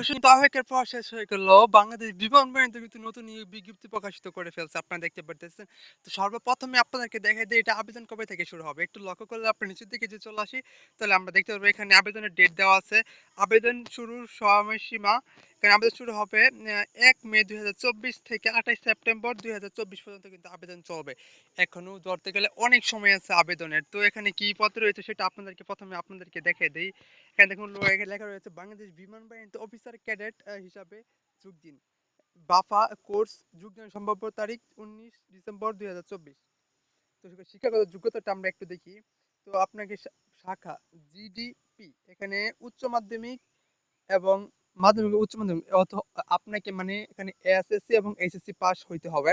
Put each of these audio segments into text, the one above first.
অবশ্যই কিন্তু পর শেষ হয়ে গেল। বাংলাদেশ বিমান বাহিনীতে কিন্তু নতুন বিজ্ঞপ্তি প্রকাশিত করে ফেলছে, আপনারা দেখতে পারতেছেন। তো সর্বপ্রথমে আপনাদেরকে দেখাই দিই এটা আবেদন কবে থেকে শুরু হবে? একটু লক্ষ্য করলে আপনার নিচের দিকে যে চলে আসি, তাহলে আমরা দেখতে পারব এখানে আবেদনের ডেট দেওয়া আছে। আবেদন শুরুর সময়সীমা এখানে আবেদন শুরু হবে এক মে দুই হাজার চব্বিশ থেকে আঠাশ সেপ্টেম্বর দুই হাজার চব্বিশ পর্যন্ত কিন্তু আবেদন চলবে। এখনও ধরতে গেলে অনেক সময় আছে আবেদনের। তো এখানে কি পত্র রয়েছে সেটা আপনাদেরকে প্রথমে আপনাদেরকে দেখিয়ে দিই। এখানে দেখুন লেখা রয়েছে, বাংলাদেশ বিমান বাহিনীতে অফিসার ক্যাডেট হিসাবে যোগ দিন। বাফা কোর্স যোগ দিনের সম্ভাব্য তারিখ উনিশ ডিসেম্বর দুই হাজার চব্বিশ। তো শিক্ষা- শিক্ষাগত যোগ্যতাটা আমরা একটু দেখি। তো আপনাকে শাখা জিডিপি এখানে উচ্চ মাধ্যমিক এবং মাধ্যমিক, উচ্চ মাধ্যমিক আপনাকে মানে এখানে এসএসসি এবং এইচএসসি পাস হইতে হবে।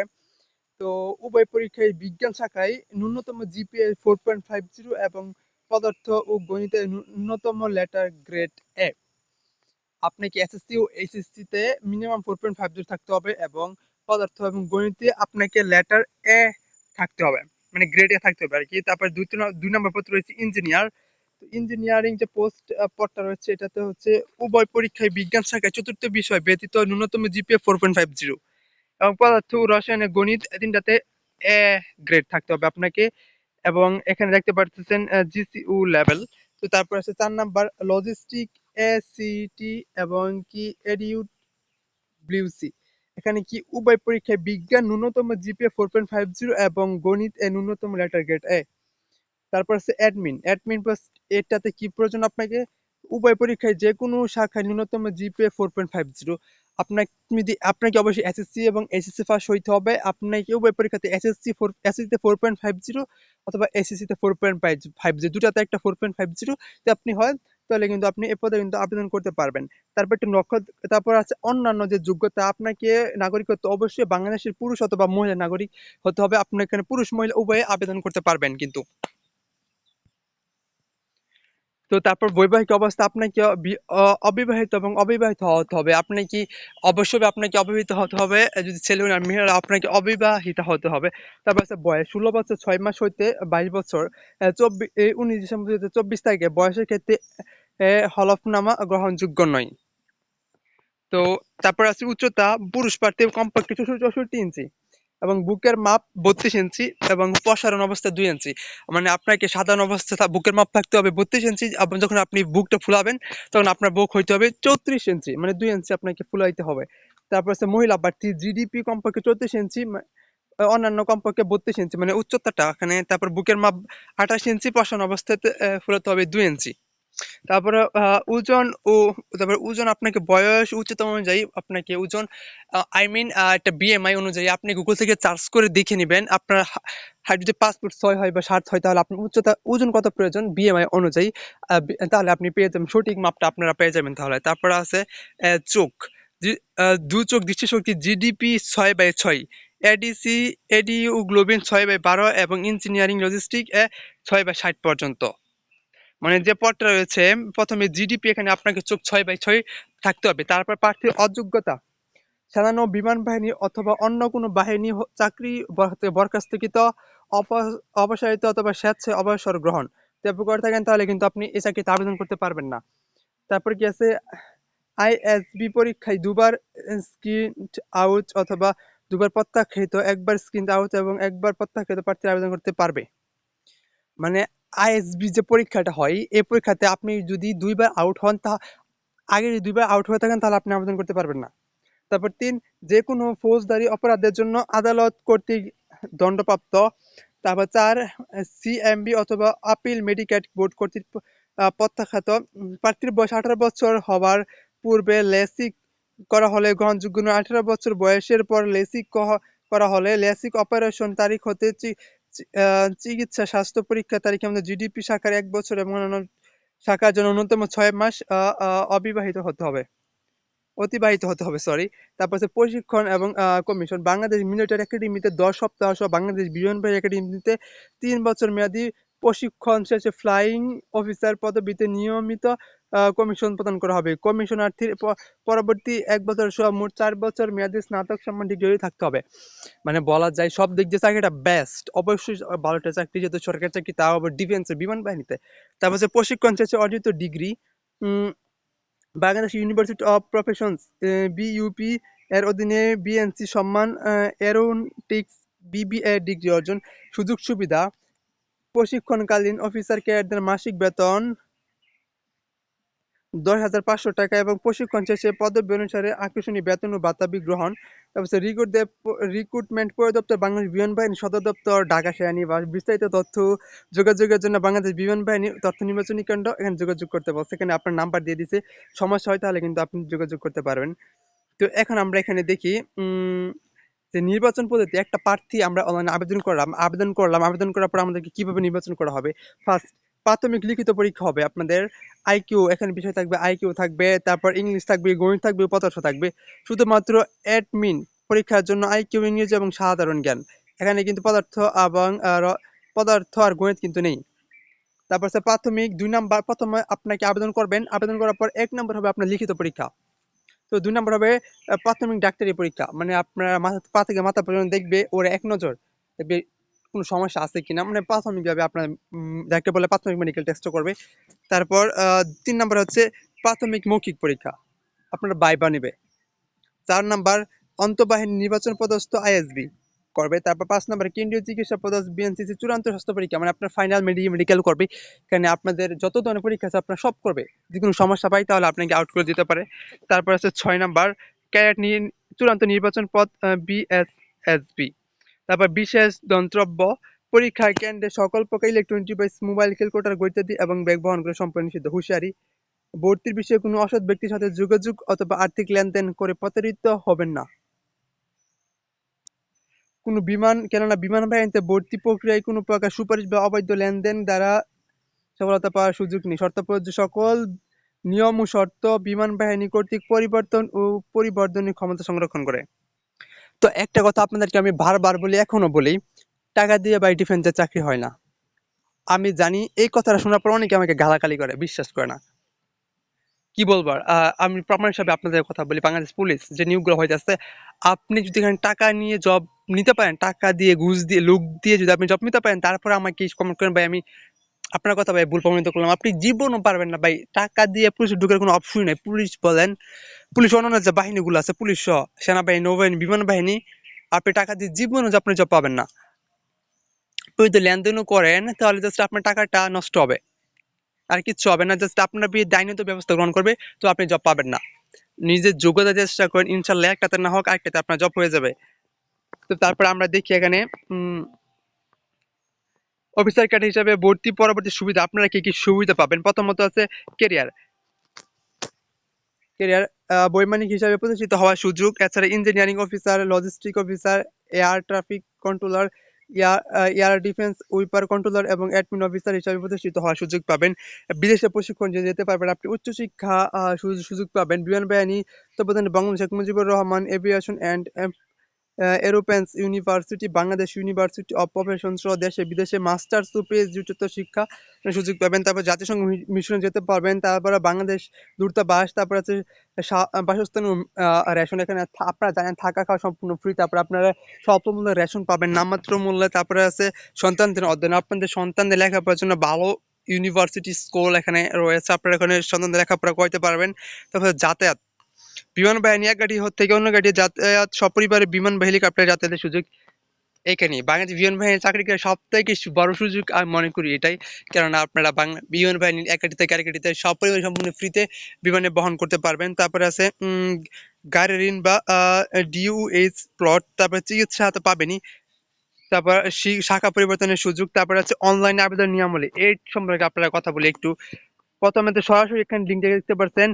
তো উভয় পরীক্ষায় বিজ্ঞান শাখায় ন্যূনতম GPA four point five zero এবং পদার্থ ও গণিতে ন্যূনতম লেটার গ্রেড এ আপনাকে এসএসসি ও এইচএসসি তে minimum four point five zero থাকতে হবে এবং পদার্থ এবং গণিতে আপনাকে লেটার এ থাকতে হবে মানে গ্রেড এ থাকতে হবে আর কি। তারপর দুই দুই নম্বর পত্র রয়েছে ইঞ্জিনিয়ার ইঞ্জিনিয়ারিং যে পোস্ট পদটা রয়েছে, এটাতে হচ্ছে উভয় পরীক্ষায় বিজ্ঞান শাখায় চতুর্থ বিষয় ব্যতীত ন্যূনতম GPA four point five zero এবং পদার্থ রসায়নে গণিত তিনটাতে এ গ্রেড থাকতে হবে আপনাকে এবং এখানে দেখতে পাচ্ছেন জিসিউ লেভেল তো তারপর আছে চার নাম্বার লজিস্টিক এসিটি এবং কি এডিউ ব্লিউসি এখানে কি উভয় পরীক্ষায় বিজ্ঞান ন্যূনতম GPA four point five zero এবং গণিত এ ন্যূনতম লেটার গ্রেড এ তারপর আছে অ্যাডমিন অ্যাডমিন প্লাস এটাতে কি প্রয়োজন আপনাকে? উভয় পরীক্ষায় যে কোনো শাখায় ন্যূনতম GPA four point five zero আপনাকে আপনাকে অবশ্যই এসএসসি এবং এইচএসসি পাস হইতে হবে। আপনাকে উভয় পরীক্ষাতে SSC four SSC four point five zero অথবা এসএসসি তে four point five five zero দুটাতে একটা ফোর পয়েন্ট ফাইভ জিরো তো আপনি হয়, তাহলে কিন্তু আপনি এ পদে কিন্তু আবেদন করতে পারবেন। তারপর একটু নক্ষত্র তারপর আছে অন্যান্য যে যোগ্যতা, আপনাকে নাগরিকত্ব অবশ্যই বাংলাদেশের পুরুষ অথবা মহিলা নাগরিক হতে হবে। আপনি এখানে পুরুষ, মহিলা উভয়ে আবেদন করতে পারবেন কিন্তু। তো তারপর বৈবাহিক অবস্থা আপনাকে অবি- অবিবাহিত এবং অবিবাহিত হতে হবে। আপনি কি অবশ্যই আপনাকে অবিবাহিত হতে হবে? যদি ছেলে আর মেয়েরা আপনাকে অবিবাহিত হতে হবে, তারপর আছে বয়স। ষোলো বছর, ছয় মাস হইতে বাইশ বছর। চব্বিশ উনিশ ডিসেম্বর হাজার চব্বিশ তারিখে বয়সের ক্ষেত্রে হলফনামা গ্রহণযোগ্য নয়। তো তারপর আছে উচ্চতা, পুরুষ প্রার্থী কমপক্ষে চৌষট্টি ইঞ্চি। এবং বুকের মাপ বত্রিশ ইঞ্চি এবং প্রসারণ অবস্থা দুই ইঞ্চি। মানে আপনাকে সাধারণ অবস্থা বুকের মাপ থাকতে হবে বত্রিশ ইঞ্চি। যখন আপনি বুকটা ফুলাবেন, তখন আপনার বুক হইতে হবে চৌত্রিশ ইঞ্চি। মানে দুই ইঞ্চি আপনাকে ফুলাইতে হবে। তারপর আছে মহিলা প্রার্থী জিডিপি কমপক্ষে চৌত্রিশ ইঞ্চি অন্যান্য কমপক্ষে বত্রিশ ইঞ্চি। মানে উচ্চতাটা, এখানে তারপর বুকের মাপ আঠাশ ইঞ্চি, প্রসারণ অবস্থাতে ফুলাতে হবে দুই ইঞ্চি। তারপরে ওজন ও, তারপরে ওজন আপনাকে বয়স উচ্চতা অনুযায়ী আপনাকে ওজন আই মিন একটা বিএমআই অনুযায়ী আপনি গুগল থেকে সার্চ করে দেখে নেবেন। আপনার হাইট যদি পাঁচ ফুট ছয় হয় বা সাত হয়, তাহলে আপনার উচ্চতা, ওজন কত প্রয়োজন বিএমআই অনুযায়ী তাহলে আপনি পেয়ে যাবেন। সঠিক মাপটা আপনারা পেয়ে যাবেন তাহলে। তারপরে আছে চোখ। দু চোখ দৃষ্টিশক্তি জিডিপি ছয় বাই ছয় এডিসি এডিউ গ্লোবিন ছয় বাই বারো এবং ইঞ্জিনিয়ারিং লজিস্টিক ছয় বাই ষাট পর্যন্ত। মানে যে পদটা রয়েছে, প্রথমে জিডিপি এখানে আপনাকে চোখ ছয় বাই ছয় থাকতে হবে। তারপর প্রার্থীর অযোগ্যতা, সাধারণ বিমান বাহিনী অথবা অন্য কোনো বাহিনী চাকরি বরখাস্তকৃত, অপ- অপসারিত অথবা স্বেচ্ছায় অবসর গ্রহণ। যদি করে থাকেন, তাহলে কিন্তু আপনি এই চাকরিতে আবেদন করতে পারবেন না। তারপর কি আছে? আইএসবি পরীক্ষায় দুবার স্ক্রিন আউট অথবা দুবার প্রত্যাখ্যাত, একবার স্ক্রিন আউট এবং একবার প্রত্যাখ্যাত প্রার্থী আবেদন করতে পারবে। মানে আইএসবি যে পরীক্ষাটা হয়, এই পরীক্ষাতে আপনি যদি দুইবার আউট হন, তা আগে যদি দুইবার আউট হয়ে থাকেন, তাহলে আপনি আবেদন করতে পারবেন না। তারপর তিন যে কোনো ফৌজদারি অপরাধের জন্য আদালত কর্তৃক দণ্ডপ্রাপ্ত। তারপর চার সিএমবি অথবা আপিল মেডিকেট বোর্ড কর্তৃক প্রত্যাখ্যাত। প্রার্থীর বয়স আঠারো বছর হওয়ার পূর্বে লেসিক করা হলে গ্রহণযোগ্য নয়। আঠারো বছর বয়সের পর লেসিক করা হলে লেসিক অপারেশন তারিখ হতে চিকিৎসা স্বাস্থ্য পরীক্ষা তারিখে আমাদের জিডিপি শাখার এক বছর এবং অন্যান্য শাখার জন্য ন্যূনতম ছয় মাস অবিবাহিত হতে হবে। অতিবাহিত হতে হবে সরি তারপর হচ্ছে প্রশিক্ষণ এবং কমিশন বাংলাদেশ মিলিটারি একাডেমিতে দশ সপ্তাহ সহ বাংলাদেশ বিমান বাহিনী একাডেমিতে তিন বছর মেয়াদী প্রশিক্ষণ শেষে ফ্লাইং অফিসার পদবিতে নিয়মিত কমিশন প্রদান করা হবে। কমিশনার্থীর পরবর্তী এক বছর সহ মোট চার বছর মেয়াদী স্নাতক সম্মান ডিগ্রি থাকতে হবে। মানে বলা যায় সব দিক দিয়ে চাকরিটা বেস্ট অবশ্যই ভালোটা চাকরি, যেহেতু সরকারি চাকরি, তাও আবার ডিফেন্সের বিমান বাহিনীতে। তারপর হচ্ছে প্রশিক্ষণ শেষে অর্জিত degree Bangladesh university of professions BUP এর অধীনে বিএনসি সম্মান এরোনটিক্স বিবিএ ডিগ্রি অর্জন সুযোগ সুবিধা প্রশিক্ষণকালীন অফিসার ক্যাডারদের মাসিক বেতন দশ হাজার পাঁচশো টাকা এবং প্রশিক্ষণ শেষে পদবি অনুসারে আকর্ষণীয় বেতন ও ভাতা বিগ্রহণ। তারপর রিক্রুটদের রিক্রুটমেন্ট পরিদপ্তর বাংলাদেশ বিমান বাহিনী সদর দপ্তর, ঢাকা সেনানিবাস। বিস্তারিত তথ্য যোগাযোগের জন্য বাংলাদেশ বিমান বাহিনী তথ্য নির্বাচনী কেন্দ্র, এখানে যোগাযোগ করতে পারব সেখানে আপনার নাম্বার দিয়ে দিছে। সমস্যা হয় তাহলে কিন্তু আপনি যোগাযোগ করতে পারবেন। তো এখন আমরা এখানে দেখি যে নির্বাচন পদ্ধতি, একটা প্রার্থী আমরা অনলাইনে আবেদন করলাম আবেদন করলাম, আবেদন করার পর আমাদেরকে কীভাবে নির্বাচন করা হবে? ফার্স্ট প্রাথমিক লিখিত পরীক্ষা হবে আপনাদের। আইকিউ এখানে বিষয় থাকবে আইকিউ থাকবে, তারপর ইংলিশ থাকবে, গণিত থাকবে পদার্থ থাকবে। শুধুমাত্র অ্যাডমিন পরীক্ষার জন্য আইকিউ ইংরেজি এবং সাধারণ জ্ঞান। এখানে কিন্তু পদার্থ এবং পদার্থ আর গণিত কিন্তু নেই। তারপর হচ্ছে প্রাথমিক, দুই নাম্বার, প্রথমে আপনাকে আবেদন করবেন। আবেদন করার পর এক নম্বর হবে আপনার লিখিত পরীক্ষা। তো দুই নম্বর হবে প্রাথমিক ডাক্তারি পরীক্ষা। মানে আপনার মাথা, পা থেকে মাথা পর্যন্ত দেখবে, ওরা এক নজর। দেখবে কোনো সমস্যা আছে কিনা? মানে প্রাথমিকভাবে আপনার যাকে বলে প্রাথমিক মেডিকেল টেস্টও করবে। তারপর তিন নম্বর হচ্ছে প্রাথমিক মৌখিক পরীক্ষা। আপনার বাইবা নেবে। চার নাম্বার, অন্তঃবাহিনী নির্বাচন পদস্থ আইএসবি করবে। তারপর পাঁচ নাম্বার, কেন্দ্রীয় চিকিৎসা পদস্থ বিএনসিসি চূড়ান্ত স্বাস্থ্য পরীক্ষা। মানে আপনার ফাইনাল মেডিকেল করবে। এখানে আপনাদের যত ধরনের পরীক্ষা আছে আপনার সব করবে। যদি কোনো সমস্যা পাই তাহলে আপনাকে আউট করে দিতে পারে। তারপর আছে ছয় নাম্বার ক্যারেট নিয়ে চূড়ান্ত নির্বাচন পদ বিএসএসবি তারপর বিশেষ যন্ত্রব্য পরীক্ষার কেন্দ্রে সকল প্রকার ইলেকট্রনিক ডিভাইস মোবাইল ক্যালকুলেটর ইত্যাদি এবং ব্যাগ বহন করে সম্পূর্ণ নিষিদ্ধ। হুঁশিয়ারি, ভর্তির বিষয়ে কোনো অসৎ ব্যক্তির সাথে যোগাযোগ অথবা আর্থিক লেনদেন করে প্রতারিত হবেন না। কোনো বিমান, কেননা বিমান বাহিনীতে ভর্তি প্রক্রিয়ায় কোনো প্রকার সুপারিশ বা অবৈধ লেনদেন দ্বারা সফলতা পাওয়ার সুযোগ নেই। শর্ত প্রযোজ্য সকল নিয়ম ও শর্ত বিমান বাহিনী কর্তৃক পরিবর্তন ও পরিবর্ধনের ক্ষমতা সংরক্ষণ করে। তো একটা কথা আপনাদেরকে আমি বারবার বলি, এখনও বলি, টাকা দিয়ে বাই ডিফেন্সের চাকরি হয় না। আমি জানি এই কথাটা শোনার পর অনেকে আমাকে গালাগালি করে, বিশ্বাস করে না। কি বলব আমি প্রমাণ হিসাবে আপনাদের কথা বলি, বাংলাদেশ পুলিশ যে নিয়োগগুলো হইতেছে আপনি যদি এখানে টাকা নিয়ে জব নিতে পারেন, টাকা দিয়ে, ঘুষ দিয়ে লোক দিয়ে যদি আপনি জব নিতে পারেন, তারপরে আমাকে কমেন্ট করেন, ভাই, আমি আপনার কথা ভাই ভুল প্রমাণিত করলাম। আপনি জীবনও পারবেন না ভাই। টাকা দিয়ে পুলিশ ঢুকার কোনো অপশনই নাই। পুলিশ বলেন, পুলিশ অন্যান্য যে বাহিনীগুলো আছে, পুলিশ সহ, সেনাবাহিনী, নৌবাহিনী, বিমান বাহিনী, আপনি টাকা দিয়ে জীবনও আপনি জব পাবেন না। আপনি যদি লেনদেনও করেন, তাহলে জাস্ট আপনার টাকাটা নষ্ট হবে। আর কিচ্ছু হবে না। জাস্ট আপনার বিয়ে দায়িত্ব ব্যবস্থা গ্রহণ করবে, তো আপনি জব পাবেন না। নিজের যোগ্যতা চেষ্টা করেন, ইনশাল্লাহ একটাতে না হোক, আরেকটাতে আপনার জব হয়ে যাবে। তো তারপর আমরা দেখি এখানে অফিসার ক্যাডার হিসাবে ভর্তি পরবর্তী সুবিধা, আপনারা কি কি সুবিধা পাবেন? প্রথমত আছে কেরিয়ার কেরিয়ার বৈমানিক হিসাবে প্রতিষ্ঠিত হওয়ার সুযোগ, এছাড়া engineering officer logistic officer air traffic controller air defence weapon controller এবং অ্যাডমিন অফিসার হিসাবে প্রতিষ্ঠিত হওয়ার সুযোগ পাবেন। বিদেশে প্রশিক্ষণ যেতে পারবেন, আপনি উচ্চশিক্ষা সুযোগ পাবেন। বিমান বাহিনী তত্ত্বাবধানে Bangabandhu Sheikh Mujibur Rahman aviation and aerospace university Bangladesh university of profession সহ দেশে, বিদেশে মাস্টার্স ও পিএইচডি উচ্চতর শিক্ষা সুযোগ পাবেন। তারপর জাতিসংঘ মিশনে যেতে পারবেন। তারপরে বাংলাদেশ দূতাবাস, তারপর আছে বাসস্থান রেশন। এখানে আপনারা জানেন থাকা খাওয়া সম্পূর্ণ ফ্রি তারপর আপনারা স্বল্প মূল্যে রেশন পাবেন, নামমাত্র মূল্যে। তারপরে আছে সন্তানদের অধ্যয়ন। আপনাদের সন্তানদের লেখাপড়ার জন্য ভালো ইউনিভার্সিটি স্কুল এখানে রয়েছে। আপনারা এখানে সন্তানদের লেখাপড়া করতে পারবেন। তারপরে যাতায়াত। বিমান বাহিনী এক গাড়ি থেকে অন্য গাড়ি যাতায়াত সপরিবারে বিমান হেলিকপ্টারে যাতায়াতের সুযোগ এখানে বাংলাদেশ বিমান বাহিনীর চাকরি করে সব থেকে বড় সুযোগ আমি মনে করি এটাই। কেননা আপনারা বাংলা বিমান বাহিনীর এক গাড়ি থেকে আরেক গাড়িতে সপরিবার সম্পূর্ণ ফ্রিতে বিমানে বহন করতে পারবেন। তারপরে আছে গাড়ি ঋণ বা ডিউএইচ প্লট, তারপরে চিকিৎসা তো পাবেনই। তারপর শাখা পরিবর্তনের সুযোগ, তারপর আছে অনলাইন আবেদন নিয়মাবলী। এই সম্পর্কে আপনারা কথা বলি একটু প্রথমে তো সরাসরি এখানে লিঙ্ক দেখতে পাচ্ছেন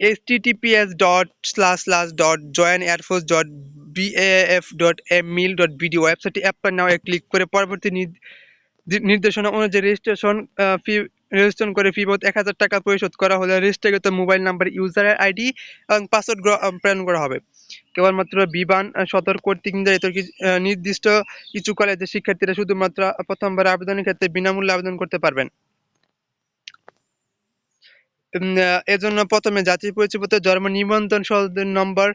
https dot slash slash dot join airforce dot baf dot mil dot bd ওয়েবসাইটে অ্যাপ নাও ক্লিক করে পরবর্তী নির্দেশনা অনুযায়ী রেজিস্ট্রেশন ফি রেজিস্ট্রেশন করে ফি বাবদ এক হাজার টাকা পরিশোধ করা হলে রেজিস্ট্রিকৃত মোবাইল নাম্বার ইউজারের আইডি এবং পাসওয়ার্ড প্রেরণ করা হবে। কেবলমাত্র বিমান সদর কর্তৃক নির্ধারিত নির্দিষ্ট কিছু কলেজের শিক্ষার্থীরা শুধুমাত্র প্রথমবার আবেদনের ক্ষেত্রে বিনামূল্যে আবেদন করতে পারবেন। এজন্য প্রথমে জাতীয় পরিচয়পত্র জন্ম নিবন্ধন সনদের নম্বর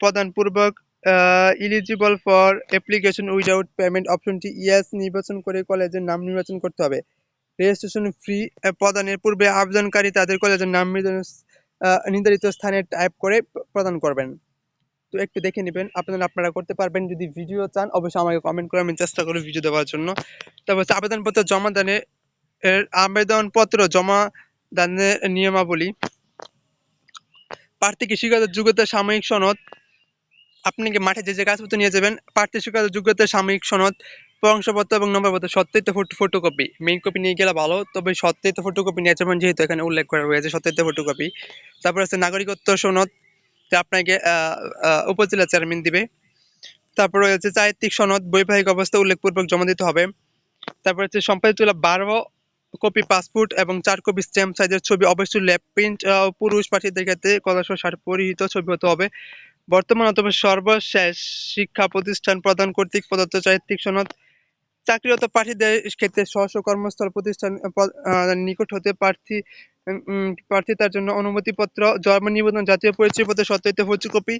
প্রদানপূর্বক eligible for application without payment অপশনটি ইয়েস নির্বাচন করে কলেজের নাম নির্বাচন করতে হবে। রেজিস্ট্রেশন ফি প্রদানের পূর্বে আবেদনকারী তাদের কলেজের নাম নির্ধারিত স্থানে টাইপ করে প্রদান করবেন। তো একটু দেখে নেবেন, আপনারা আপনারা করতে পারবেন। যদি ভিডিও চান, অবশ্যই আমাকে কমেন্ট করে আমি চেষ্টা করি ভিডিও দেওয়ার জন্য। তারপর আবেদনপত্র জমা দানে এর আবেদনপত্র জমা নিয়মাবলী। প্রার্থীকে শিক্ষাগত যোগ্যতা সাময়িক সনদ। আপনি কি মাঠে যে যে কাজপত্র নিয়ে যাবেন প্রার্থী শিক্ষাগত যোগ্যতা সাময়িক সনদ, প্রশংসাপত্র এবং নম্বরপত্র, সত্যায়িত ফটোকপি। মেইন কপি নিয়ে গেলে ভালো, তবে সত্যায়িত ফটোকপি নিয়ে যাবেন যেহেতু এখানে উল্লেখ করা হয়েছে সত্যায়িত ফটোকপি। তারপর হচ্ছে নাগরিকত্ব সনদ, যা আপনাকে উপজেলা চেয়ারম্যান দিবে। তারপর রয়েছে চারিত্রিক সনদ, বৈবাহিক অবস্থা উল্লেখপূর্বক জমা দিতে হবে। তারপর হচ্ছে সম্পাদিত বারো কপি, পাসপোর্ট এবং চার কপি স্ট্যাম্প সাইজের ছবি, অবশ্যই ল্যাব প্রিন্ট পুরুষ পাঠিয়ে দেখাতে কলাশ সার পরিহিত ছবি হতে হবে। বর্তমান অথবা সর্বশেষ শিক্ষা প্রতিষ্ঠান প্রদান কর্তৃক প্রদত্ত চারিত্রিক সনদ চাকরিরত প্রার্থীদের ক্ষেত্রে স্ব কর্মস্থল প্রতিষ্ঠান নিকট হতে প্রার্থী উম, প্রার্থিতার জন্য অনুমতিপত্র জন্ম নিবন্ধন জাতীয় পরিচয়পত্র সত্যায়িত ফটোকপি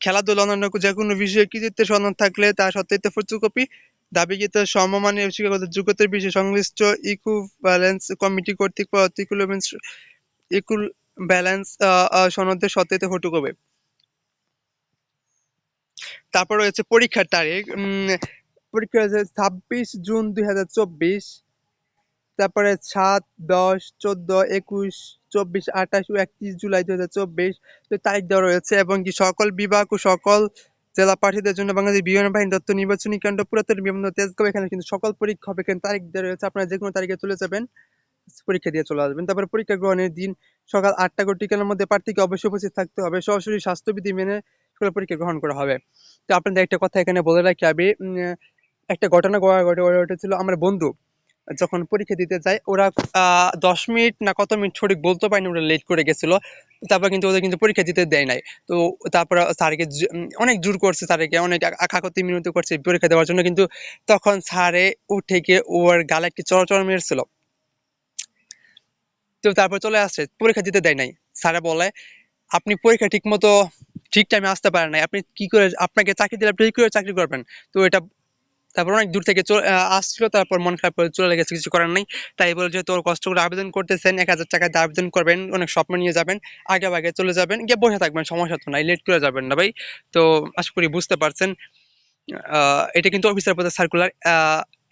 খেলাধুলা অন্যান্য যে কোনো বিষয়ে কৃতিত্বের সনদ থাকলে তার সত্যায়িত ফটোকপি দাবিকৃত সমমানের শিক্ষাগত যোগ্যতার বিষয়ে সংশ্লিষ্ট ইকুইভ্যালেন্স কমিটি কর্তৃক ইকুইভ্যালেন্স ইকুল ব্যালেন্স সনদের সত্যায়িত ফটোকপি তারপর রয়েছে পরীক্ষার তারিখ পরীক্ষা হচ্ছে ছাব্বিশ জুন দুই হাজার চব্বিশ। তারপরে সাত, দশ, চোদ্দ, একুশ, চব্বিশ, আঠাশ ও একত্রিশ জুলাই দুই হাজার চব্বিশ। তো তারিখ দেওয়া রয়েছে এবং কি সকল বিভাগ ও সকল জেলা প্রার্থীদের জন্য বাংলাদেশ বিমান বাহিনী দত্ত নির্বাচনী কেন্দ্র পুরাতন বিমান তেজগাঁও, এখানে কিন্তু সকল পরীক্ষা হবে। এখানে তারিখ দেওয়া রয়েছে, আপনারা যে কোনো তারিখে চলে যাবেন, পরীক্ষা দিয়ে চলে আসবেন। তারপরে পরীক্ষা গ্রহণের দিন সকাল আটটা ঘটিকার মধ্যে প্রার্থীকে অবশ্যই উপস্থিত থাকতে হবে। সরাসরি স্বাস্থ্যবিধি মেনে সকল পরীক্ষা গ্রহণ করা হবে। তো আপনাদের একটা কথা এখানে বলে রাখি, আমি একটা ঘটনা ঘটা ঘটেছিল আমার বন্ধু। যখন পরীক্ষা দিতে যায়, ওরা দশ মিনিট না কত মিনিট সঠিক বলতে পারেনি, ওরা লেট করে গেছিল। তারপর কিন্তু ওদের কিন্তু পরীক্ষা দিতে দেয় নাই। তো তারপর স্যারকে অনেক জোর করছে স্যারকে, অনেক কাকতি মিনতি করছে পরীক্ষা দেওয়ার জন্য। কিন্তু তখন স্যারে উঠে গিয়ে ওর গালে একটি চড় চড় মেরেছিল। তো তারপর চলে আসছে, পরীক্ষা দিতে দেয় নাই। স্যারে বলে, আপনি পরীক্ষা ঠিক মতো ঠিক টাইমে আসতে পারেন নাই। আপনি কি করে, আপনাকে চাকরি দিলে আপনি কি করে চাকরি করবেন? তো এটা তারপর অনেক দূর থেকে চলে- আসছিল, তারপর মন খারাপ করে চলে গেছে, কিছু করার নেই। তাই বলে যে তোর কষ্ট করে আবেদন করতেছেন, এক হাজার টাকা দিয়ে আবেদন করবেন, অনেক স্বপ্ন নিয়ে যাবেন, আগে আগে চলে যাবেন, গিয়ে বসে থাকবেন, সমস্যা তো নাই লেট করে যাবেন না ভাই। তো আশা করি বুঝতে পারছেন এটা কিন্তু অফিসার পদে সার্কুলার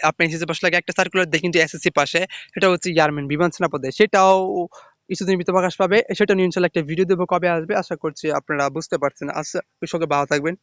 আপনি এসএসসি পাশ লাগে একটা সার্কুলার দেখে কিন্তু এসএসসি পাশে, সেটা হচ্ছে ইয়ারম্যান বিমান সেনা পদে। সেটাও কিছুদিন ভিতরে প্রকাশ পাবে, সেটা নিয়ে ইনশাল্লাহ একটা ভিডিও দেবো কবে আসবে, আশা করছি আপনারা বুঝতে পারছেন। আশা কৃষকে ভালো থাকবেন।